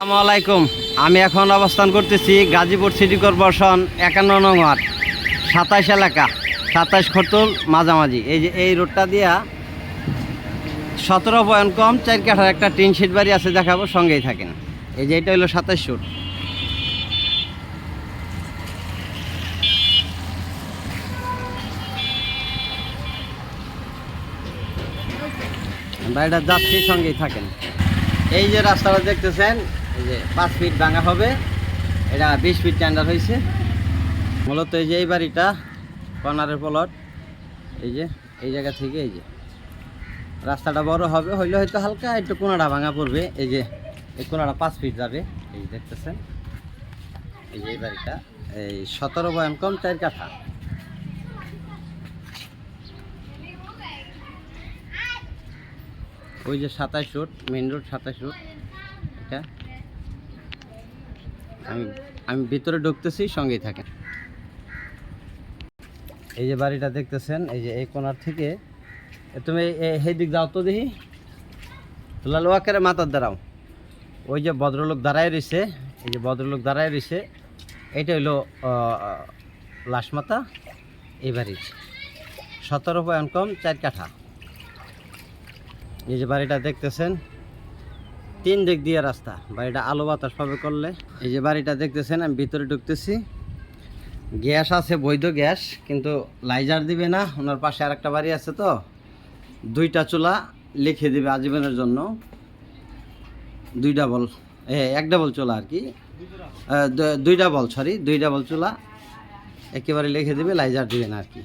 আসসালামু আলাইকুম আমি এখন অবস্থান করতেছি গাজীপুর সিটি কর্পোরেশন একান্ন নং ওয়ার্ড সাতাশ এলাকা সাতাশ খরতুল মাঝামাঝি। এই যে এই রোডটা দিয়া সতেরো পয়েন্ট কম চার কাঠার একটা টিন শিট বাড়ি আছে দেখাবো, সঙ্গেই থাকেন। এই যে এটা হলো সাতাশ ফুট বাড়িটা যাচ্ছি, সঙ্গেই থাকেন। এই যে রাস্তাটা দেখতেছেন এই যে পাঁচ ফিট ভাঙা হবে। এটা বিশ ফিট টেন্ডার হয়েছে। মূলত এই যে এই বাড়িটা কর্নারের প্লট এই যে, এই জায়গা থেকে এই যে। রাস্তাটা বড় হবে, হইলে হয়তো হালকা একটু কোনাটা ভাঙা পড়বে। এই যে, এই কোনাটা পাঁচ ফিট যাবে। এই দেখতেছেন। এই যে এই বাড়িটা, এই সতেরো বয়ান কম চার কাঠা। ওই যে সাতাশ রোড মেন রোড সাতাশ রোড এটা আমি আমি ভিতরে ঢুকতেছি, সঙ্গেই থাকেন। এই যে বাড়িটা দেখতেছেন, এই যে এই কোনার থেকে। তুমি এই দিক যাও তো দেখি। লাল ওয়াকের মাথার দাঁড়াও ওই যে ভদ্রলোক দাঁড়ায় রয়েছে, এই যে ভদ্রলোক দাঁড়ায় রয়েছে এটা হইল লাশমাতা এই বাড়ির। সতেরো পয়েন্ট কম, চার কাঠা। এই যে বাড়িটা দেখতেছেন তিন দিক দিয়ে রাস্তা। বাড়িটা আলো বাতাস পাবে করলে। এই যে বাড়িটা দেখতেছেন, আমি ভিতরে ঢুকতেছি। গ্যাস আছে, বৈধ গ্যাস, কিন্তু লাইজার দিবে না। ওনার পাশে আর একটা বাড়ি আছে তো। দুইটা চুলা লিখে দিবে আজীবনের জন্য। দুই ডাবল এক ডাবল চুলা আর কি। দুই ডাবল সরি দুই ডাবল চুলা। একেবারে লিখে দিবে, লাইজার দিবে না আর কি।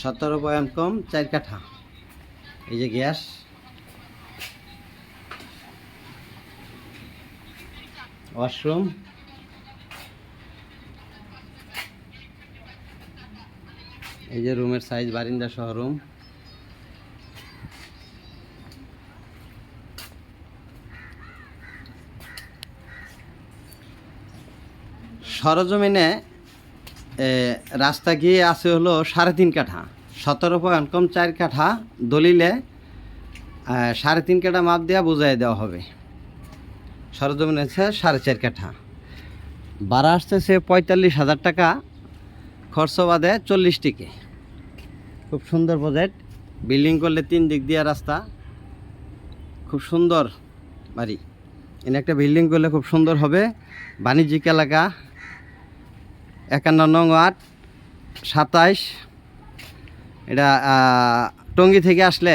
সতেরো পয়েন্ট কম, চার কাঠা। এই যে গ্যাস। ওয়াশরুম। এই যে রুমের সাইজ বারিন্দা সহ রুম সরজমিনে রাস্তা গিয়ে আছে হলো সাড়ে তিন কাঠা। সতেরো পয়েন্ট কম চার কাঠা দলিলে সাড়ে তিন কাঠা মাপ দেওয়া বুঝাই দেওয়া হবে। সরজমিন আছে সাড়ে চার কাঠা। ভাড়া আসতেছে পঁয়তাল্লিশ হাজার টাকা, খরচ বাদে চল্লিশ টিকে। খুব সুন্দর প্রজেক্ট বিল্ডিং করলে তিন দিক দিয়ে রাস্তা। খুব সুন্দর বাড়ি। এনে একটা বিল্ডিং করলে খুব সুন্দর হবে। বাণিজ্যিক এলাকা, একান্ন নং আট সাতাইশ। এটা টঙ্গী থেকে আসলে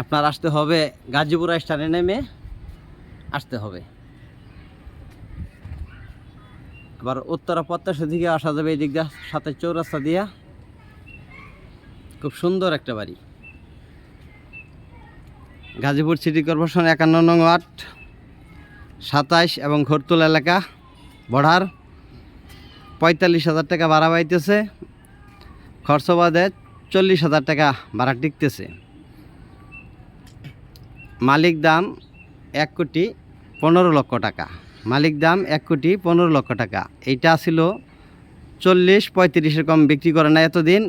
আপনার আসতে হবে গাজীপুর স্টানে নেমে। আসতে হবে। আবার উত্তরা প্রত্যাশা দিকে আসা যাবে এই দিক দিয়ে, সাথে চৌরাস্তা দিয়া। খুব সুন্দর একটা বাড়ি। গাজীপুর সিটি কর্পোরেশন একান্ন নং ওয়ার্ড, সাতাইশ এবং ঘরতুল এলাকা, বর্ডার। পঁয়তাল্লিশ হাজার টাকা ভাড়া পাইতেছে। খরচ বাদে চল্লিশ হাজার টাকা ভাড়া টিকতেছে। মালিক দাম এক কোটি পনেরো লক্ষ টাকা। মালিক দাম এক কোটি পনেরো লক্ষ টাকা। এইটা ছিল চল্লিশ পঁয়ত্রিশের কম বিক্রি করে না এতদিন।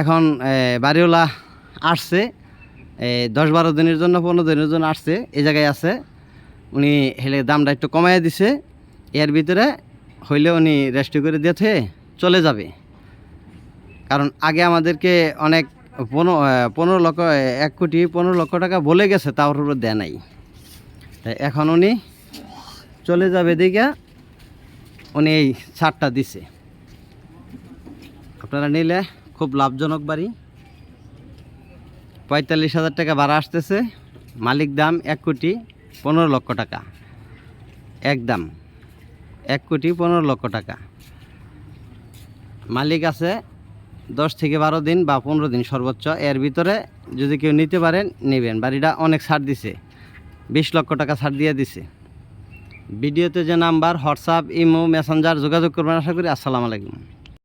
এখন বাড়িওয়ালা আসছে। দশ বারো দিনের জন্য, পনেরো দিনের জন্য আসছে। এই জায়গায় আছে। উনি হেলে দামটা একটু কমাই দিছে। এর ভিতরে হইলে উনি রেস্টি করে দিয়েছে চলে যাবে। কারণ আগে আমাদেরকে অনেক পনেরো পনেরো লক্ষ এক কোটি পনেরো লক্ষ টাকা বলে গেছে তার উপর দেয় নাই। এখন উনি চলে যাবে দিকে। উনি এই ছাড়টা দিছে। আপনারা নিলে খুব লাভজনক বাড়ি। পঁয়তাল্লিশ হাজার টাকা ভাড়া আসতেছে। মালিক দাম এক কোটি পনেরো লক্ষ টাকা। একদম এক কোটি পনেরো লক্ষ টাকা। মালিক আছে দশ থেকে বারো দিন বা পনেরো দিন সর্বোচ্চ। এর ভিতরে যদি কেউ নিতে পারেন, নেবেন। বাড়িটা অনেক ছাড় দিছে। বিশ লক্ষ টাকা ছাড় দিয়ে দিছে। ভিডিওতে যে নাম্বার, হোয়াটসঅ্যাপ, ইমো, মেসেঞ্জার যোগাযোগ করবেন। আশা করি আসসালামু আলাইকুম।